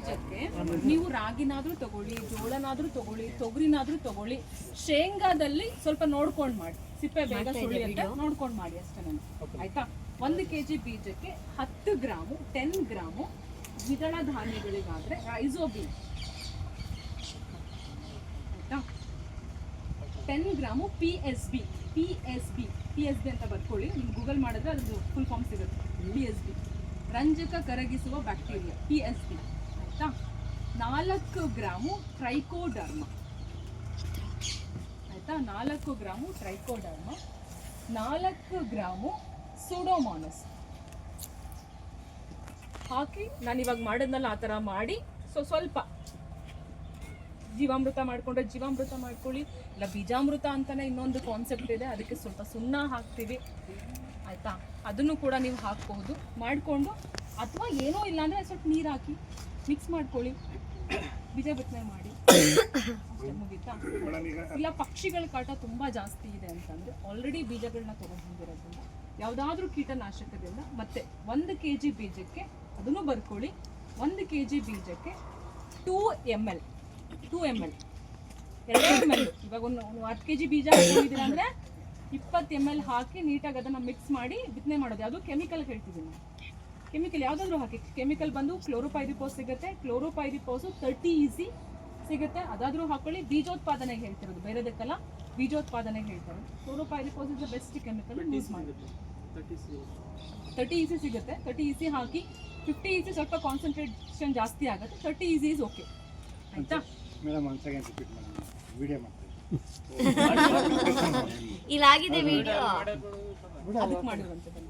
ಬೀಜಕ್ಕೆ ನೀವು ರಾಗಿನಾದ್ರೂ ತಗೊಳ್ಳಿ ಜೋಳನಾದ್ರೂ ತಗೊಳ್ಳಿ ತೊಗರಿನಾದ್ರೂ ತಗೊಳ್ಳಿ ಶೇಂಗಾದಲ್ಲಿ ಸ್ವಲ್ಪ ನೋಡ್ಕೊಂಡು ಮಾಡಿ. ಸಿಪ್ಪೆ ಬೇಗ ಸುಳಿಯುತ್ತೆ ನೋಡ್ಕೊಂಡು ಮಾಡಿ ಅಷ್ಟೇ ನಾನು. ಆಯ್ತಾ? ಒಂದು ಕೆ ಜಿ ಬೀಜಕ್ಕೆ ಹತ್ತು ಗ್ರಾಮು ಟೆನ್ ಗ್ರಾಮು ದ್ವಿದಳ ಧಾನ್ಯಗಳಿಗಾದ್ರೆ ರೈಸೋಬಿನ್ ಆಯ್ತಾ? Ten gram P S B P S B P S B ಅಂತ ಬರ್ಕೊಳ್ಳಿ. ನೀವು ಗೂಗಲ್ ಮಾಡಿದ್ರೆ ಅದು ಫುಲ್ ಫಾರ್ಮ್ ಸಿಗುತ್ತೆ. ಪಿ ಎಸ್ ಬಿ ರಂಜಕ ಕರಗಿಸುವ ಬ್ಯಾಕ್ಟೀರಿಯಾ ಪಿ ಎಸ್ ನಾಲ್ಕು ಗ್ರಾಮು ಟ್ರೈಕೋಡರ್ಮ. ಆಯಿತಾ? ನಾಲ್ಕು ಗ್ರಾಮು ಟ್ರೈಕೋಡರ್ಮ. ನಾಲ್ಕು ಗ್ರಾಮು ಸುಡೋಮಾನಸ್. ಹಾಕಿ ನಾನು ಇವಾಗ ಮಾಡಿದ್ನಲ್ಲ ಆ ಥರ ಮಾಡಿ, ಸೊ ಸ್ವಲ್ಪ ಜೀವಾಮೃತ ಮಾಡಿಕೊಂಡ್ರೆ ಜೀವಾಮೃತ ಮಾಡ್ಕೊಳ್ಳಿ, ಇಲ್ಲ ಬೀಜಾಮೃತ ಅಂತಲೇ ಇನ್ನೊಂದು ಕಾನ್ಸೆಪ್ಟ್ ಇದೆ, ಅದಕ್ಕೆ ಸ್ವಲ್ಪ ಸುಣ್ಣ ಹಾಕ್ತೀವಿ. ಆಯಿತಾ? ಅದನ್ನು ಕೂಡ ನೀವು ಹಾಕ್ಬೋದು. ಮಾಡಿಕೊಂಡು, ಅಥವಾ ಏನೋ ಇಲ್ಲಾಂದರೆ ಸ್ವಲ್ಪ ನೀರು ಹಾಕಿ ಮಿಕ್ಸ್ ಮಾಡ್ಕೊಳ್ಳಿ. ಬೀಜ ಬಿತ್ತನೆ ಮಾಡಿ ಇಲ್ಲ, ಪಕ್ಷಿಗಳ ಕಾಟ ತುಂಬಾ ಜಾಸ್ತಿ ಇದೆ ಅಂತಂದ್ರೆ ಆಲ್ರೆಡಿ ಬೀಜಗಳನ್ನ ತಗೊಂಡು ಬಂದಿರೋದ್ರಿಂದ ಯಾವುದಾದ್ರೂ ಕೀಟನಾಶಕದಿಂದ ಮತ್ತೆ ಒಂದು ಕೆ ಜಿ ಬೀಜಕ್ಕೆ ಅದನ್ನು ಬರ್ಕೊಳ್ಳಿ. ಒಂದು ಕೆ ಜಿ ಬೀಜಕ್ಕೆ two M L two M L ಎರಡು ಎಂ ಎಲ್ ಇವಾಗ ಒಂದು ಹತ್ತು ಕೆ ಜಿ ಬೀಜ ಹಾಕೊಂಡಿದ್ದೀರ ಅಂದರೆ ಇಪ್ಪತ್ತು ಎಂ ಎಲ್ ಹಾಕಿ ನೀಟಾಗಿ ಅದನ್ನ ಮಿಕ್ಸ್ ಮಾಡಿ ಬಿತ್ತನೆ ಮಾಡೋದು. ಯಾವುದು ಕೆಮಿಕಲ್ ಹೇಳ್ತಿದ್ದೀನಿ. ಕೆಮಿಕಲ್ ಯಾವುದಾದ್ರೂ ಹಾಕಿ. ಕೆಮಿಕಲ್ ಬಂದು ಕ್ಲೋರೋಪೈರಿಪೋಸ್ ಸಿಗುತ್ತೆ. ಕ್ಲೋರೋಪೈರಿಪೋಸು ತರ್ಟಿ ಈಸಿ ಸಿಗುತ್ತೆ. ಅದಾದರೂ ಹಾಕೊಳ್ಳಿ. ಬೀಜೋತ್ಪಾದನೆಗೆ ಹೇಳ್ತಿರೋದು. ಬೇರೆದಕ್ಕೆಲ್ಲ ಬೀಜೋತ್ಪಾದನೆಗೆ ಹೇಳ್ತಾರೆ. Chlorpyrifos is the best chemical use ಮಾಡಿ. ತರ್ಟಿ ಇಸಿ ಸಿಗುತ್ತೆ. ತರ್ಟಿ ಇಸಿ ಹಾಕಿ. ಫಿಫ್ಟಿ ಇಸಿ ಸ್ವಲ್ಪ ಕಾನ್ಸಂಟ್ರೇಷನ್ ಜಾಸ್ತಿ ಆಗುತ್ತೆ. ತರ್ಟಿ ಇಸಿ ಇಸ್ ಓಕೆ ಆಯ್ತಾ? ಮೇಡಮ್ ಒಂದು ಸೆಕೆಂಡ್ ರಿಪೀಟ್ ಮಾಡಿ. ವಿಡಿಯೋ ಮಾಡ್ತೀವಿ ಇಲ್ಲಾಗಿದೆ ವಿಡಿಯೋ ಅದಕ್ಕೆ ಮಾಡಿರುವಂಥದ್ದು